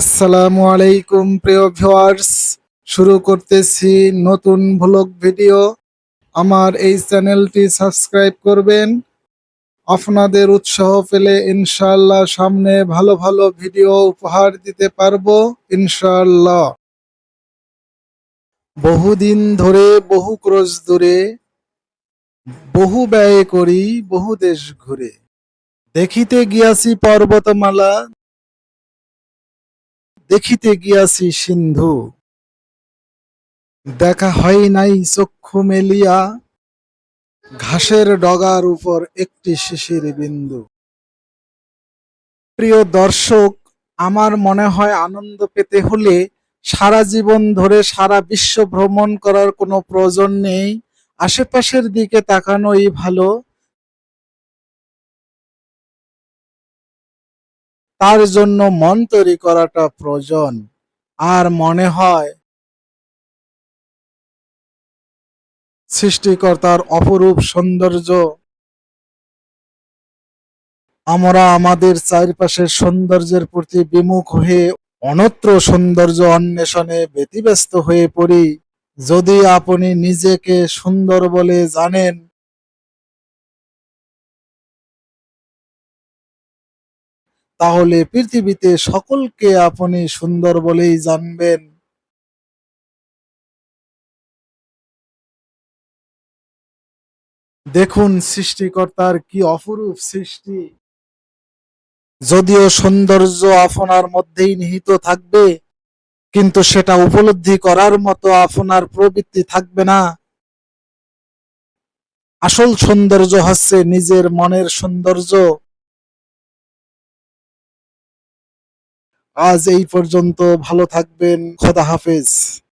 আসসালামু আলাইকুম, প্রিয় ভিউয়ার্স। শুরু করতেছি নতুন ভ্লগ ভিডিও আমার এই চ্যানেলটি সাবস্ক্রাইব করবেন। আপনাদের উৎসাহ পেলে ইনশাআল্লাহ সামনে ভালো ভালো ভিডিও উপহার দিতে পারব, ইনশাআল্লাহ। বহুদিন ধরে, বহু ক্রোশ দূরে, বহু ব্যয় করি বহু দেশ ঘুরে। দেখিতে গিয়াছি পর্বতমালা দেখিতে গিয়াছি সিন্ধু। দেখা হয় নাই চক্ষু মেলিয়া, ঘাসের ডগার উপর একটি শিশির বিন্দু। প্রিয় দর্শক, আমার মনে হয় আনন্দ পেতে হলে সারা জীবন ধরে সারা বিশ্ব ভ্রমণ করার কোনো প্রয়োজন নেই। আশেপাশের দিকে তাকানোই ভালো। তার জন্য মন তৈরি করাটা প্রয়োজন। আর মনে হয়, সৃষ্টিকর্তার অপরূপ সৌন্দর্য আমরা আমাদের চারপাশের সৌন্দর্যের প্রতি বিমুখ হয়ে, অনত্র সৌন্দর্য অন্বেষণে ব্যতিব্যস্ত হয়ে পড়ি। যদি আপনি নিজেকে সুন্দর বলে জানেন তাহলে পৃথিবীতে সকলকে আপনি সুন্দর বলেই জানবেন। দেখুন সৃষ্টিকর্তার কি অপরূপ সৃষ্টি। যদিও সৌন্দর্য আপনার মধ্যেই নিহিত থাকবে, কিন্তু সেটা উপলব্ধি করার মতো আপনার প্রবৃত্তি থাকবে না। আসল সৌন্দর্য হচ্ছে নিজের মনের সৌন্দর্য। আজ এই পর্যন্ত ভালো থাকবেন। খোদা হাফেজ।